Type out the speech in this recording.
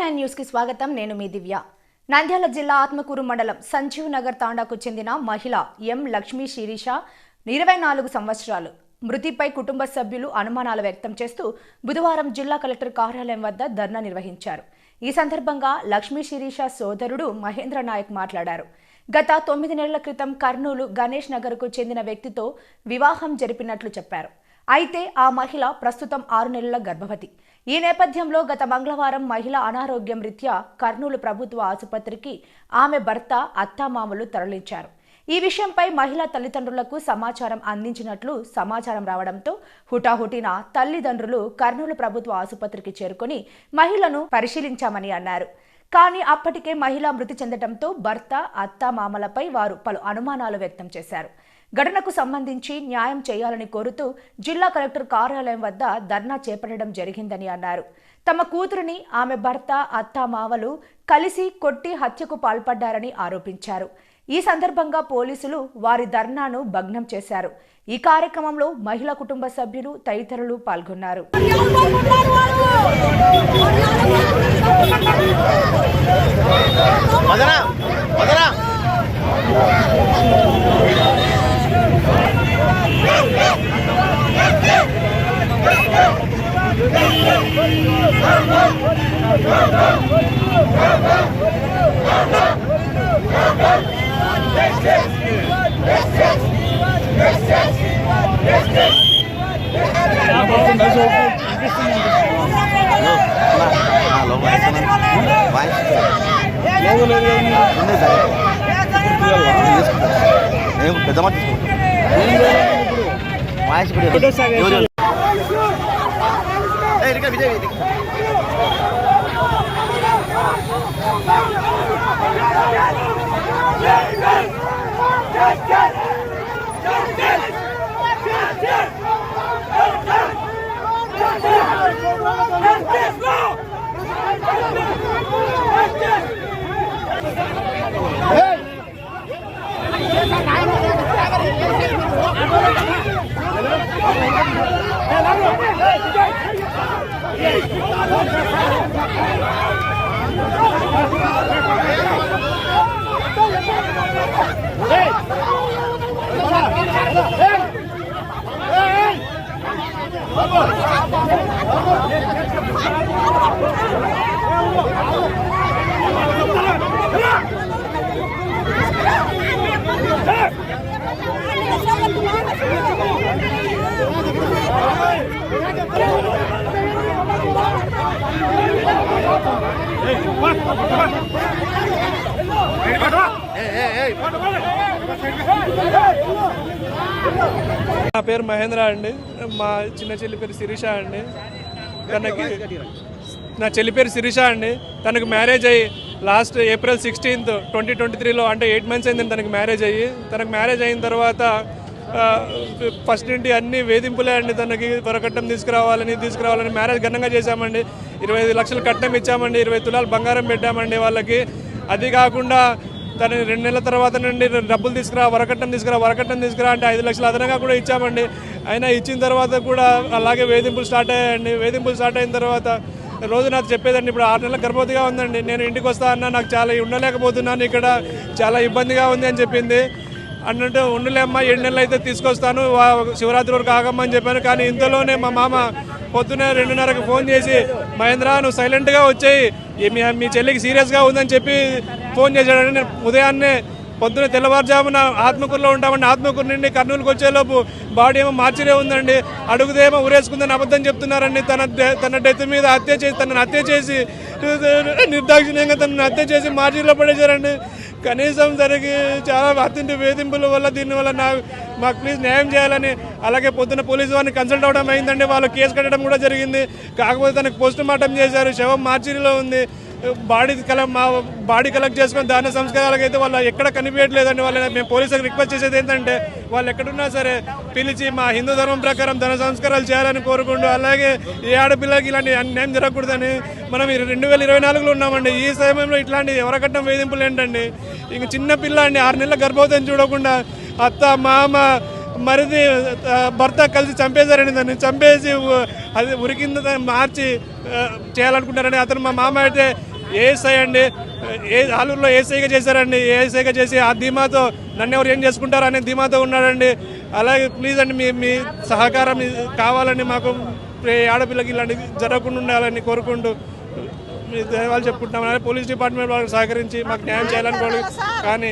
Nine న్యూస్కి స్వాగతం. నేను మీ దివ్య. నంద్యాల జిల్లా ఆత్మకూరు మండలం సంజీవ్ నగర్ తాండాకు చెందిన మహిళ ఎం లక్ష్మీ శిరీష ఇరవై నాలుగు సంవత్సరాలు. మృతిపై కుటుంబ సభ్యులు అనుమానాలు వ్యక్తం చేస్తూ బుధవారం జిల్లా కలెక్టర్ కార్యాలయం వద్ద ధర్నా నిర్వహించారు. ఈ సందర్భంగా లక్ష్మీ శిరీష సోదరుడు మహేంద్ర నాయక్ మాట్లాడారు. గత తొమ్మిది నెలల క్రితం కర్నూలు గణేష్ నగర్కు చెందిన వ్యక్తితో వివాహం జరిపినట్లు చెప్పారు. అయితే ఆ మహిళ ప్రస్తుతం ఆరు నెలల గర్భవతి. ఈ నేపథ్యంలో గత మంగళవారం మహిళ అనారోగ్యం రీత్యా కర్నూలు ప్రభుత్వ ఆసుపత్రికి ఆమె భర్త అత్తామామలు తరలించారు. ఈ విషయంపై మహిళా తల్లిదండ్రులకు సమాచారం అందించినట్లు సమాచారం రావడంతో హుటాహుటిన తల్లిదండ్రులు కర్నూలు ప్రభుత్వ ఆసుపత్రికి చేరుకొని మహిళను పరిశీలించామని అన్నారు. కానీ అప్పటికే మహిళ మృతి చెందడంతో భర్త అత్త మామలపై వారు పలు అనుమానాలు వ్యక్తం చేశారు. ఘటనకు సంబంధించి న్యాయం చేయాలని కోరుతూ జిల్లా కలెక్టర్ కార్యాలయం వద్ద ధర్నా చేపట్టడం జరిగిందని అన్నారు. తమ కూతురిని ఆమె భర్త అత్త మావలు కలిసి కొట్టి హత్యకు పాల్పడ్డారని ఆరోపించారు. ఈ సందర్భంగా పోలీసులు వారి ధర్నాను భగ్నం చేశారు. ఈ కార్యక్రమంలో మహిళా కుటుంబ సభ్యులు తదితరులు పాల్గొన్నారు. పెద్ద మాట Voice ఇప్పుడు Hey! నా పేరు మహేంద్ర అండి. మా చిన్న చెల్లి పేరు శిరీష అండి. తనకి నా చెల్లి పేరు శిరీష అండి. తనకు మ్యారేజ్ అయ్యి last April sixteenth twenty twenty త్రీలో అంటే ఎయిట్ మంత్స్ అయింది తనకు మ్యారేజ్ అయ్యి. తనకు మ్యారేజ్ అయిన తర్వాత ఫస్ట్ నుండి అన్ని వేధింపులే అండి తనకి. వరకట్నం తీసుకురావాలని తీసుకురావాలని మ్యారేజ్ ఘనంగా చేశామండి. ఇరవై ఐదు లక్షలు కట్నం ఇచ్చామండి. ఇరవై తులాలు బంగారం పెట్టామండి వాళ్ళకి. అది కాకుండా తను రెండు నెలల తర్వాత నుండి డబ్బులు తీసుకురా వరకట్నం తీసుకురా వరకట్నం తీసుకురా అంటే ఐదు లక్షలు అదనంగా కూడా ఇచ్చామండి. అయినా ఇచ్చిన తర్వాత కూడా అలాగే వేధింపులు స్టార్ట్ అయ్యాయండి. వేధింపులు స్టార్ట్ అయిన తర్వాత రోజు నాకు చెప్పేదండి ఇప్పుడు ఆరు నెలల గర్భవతిగా ఉందండి. నేను ఇంటికి వస్తా అన్నా నాకు చాలా ఉండలేకపోతున్నాను ఇక్కడ చాలా ఇబ్బందిగా ఉంది అని చెప్పింది. అన్నట్టు ఉండలేమ్మా ఏడు నెలలు అయితే తీసుకొస్తాను వా- శివరాత్రి వరకు ఆగమ్మని చెప్పాను. కానీ ఇంతలోనే మా మామ పొద్దునే రెండున్నరకు ఫోన్ చేసి మహేంద్ర నువ్వు సైలెంట్గా వచ్చాయి. మీ మీ చెల్లికి సీరియస్గా ఉందని చెప్పి ఫోన్ చేశాడండి నేను ఉదయాన్నే పొద్దున తెల్లవారుజామున ఆత్మకూరులో ఉంటామండి ఆత్మకూరు నుండి కర్నూలుకి వచ్చేలోపు బాడీ ఏమో మార్చిరే ఉందండి. అడుగుదేమో ఊరేసుకుందని అబద్ధం చెప్తున్నారండి. తన తన డెత్ మీద హత్య చేసి తనను హత్య చేసి నిర్దాక్షిణ్యంగా తనను హత్య చేసి మార్చిలో పడేశారండి. కనీసం దానికి చాలా అత్యంత వేధింపుల వల్ల దీని వల్ల నా మాకు ప్లీజ్ న్యాయం చేయాలని అలాగే పొద్దున పోలీసు వారిని కన్సల్ట్ అవ్వడం అయిందండి. వాళ్ళు కేసు కట్టడం కూడా జరిగింది. కాకపోతే తనకు పోస్ట్ మార్టం చేశారు. శవం మార్చిరిలో ఉంది. బాడీ కల మా బాడీ కలెక్ట్ చేసుకొని దాన సంస్కారాలకు అయితే వాళ్ళు ఎక్కడ కనిపించట్లేదండి. వాళ్ళని మేము పోలీసులకు రిక్వెస్ట్ చేసేది ఏంటంటే వాళ్ళు ఎక్కడున్నా సరే పిలిచి మా హిందూ ధర్మం ప్రకారం ధన సంస్కారాలు చేయాలని కోరుకుంటూ అలాగే ఏ ఆడపిల్లకి ఇలాంటి అన్యాయం జరగకూడదని మనం రెండు వేల ఇరవై నాలుగులో ఉన్నామండి. ఈ సమయంలో ఇట్లాంటి ఎవరకట్టం వేధింపులు ఏంటండి? ఇంక చిన్న పిల్ల అండి ఆరు నెలల గర్భవతిని చూడకుండా అత్త మామ మరిది భర్త కలిసి చంపేశారని దాన్ని చంపేసి అది ఉరికింద మార్చి చేయాలనుకుంటారని అతను మా మామ అయితే ఏఎస్ఐ అండి. ఏ ఆలూరులో ఏసీగా చేశారండి. ఏసీగా చేసి ఆ ధీమాతో నన్ను ఎవరు ఏం చేసుకుంటారు అనే ధీమాతో ఉన్నాడండి. అలాగే ప్లీజ్ అండి మీ మీ సహకారం కావాలండి కావాలని మాకు ఆడపిల్లకి ఇలాంటివి జరగకుండా ఉండాలని కోరుకుంటూ మీ ధన్యవాదాలు చెప్పుకుంటున్నాం. అలాగే పోలీస్ డిపార్ట్మెంట్ వాళ్ళకి సహకరించి మాకు న్యాయం చేయాలని కానీ